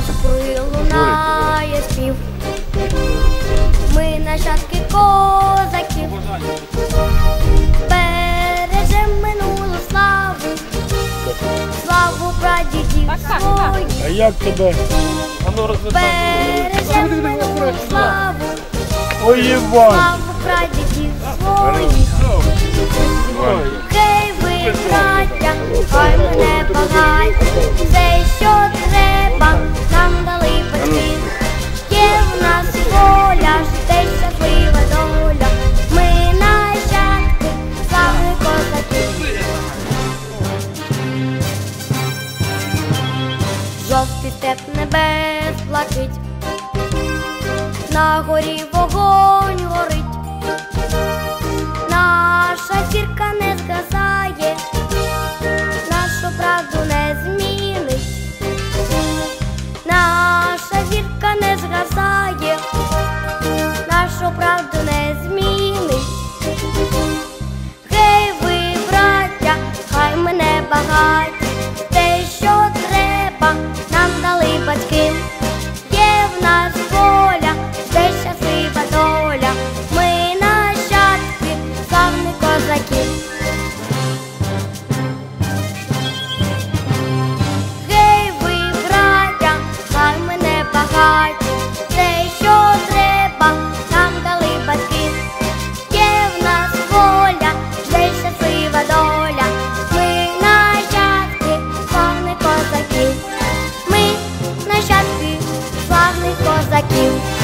навкруги лунає спів. Ми нащадки козаків. Бережем минулу славу. Славу прадідів своїх. А як тебе? Ну, Бережем минулу славу. Ой, Славу прадідів своїх. жовтий степ небес плачить, на горі вогонь горить, наша зірка не згасає, нашу правду не змінить, наша зірка не згасає, нашу правду не змінить. Гей ви, браття, хай мене багать. like you.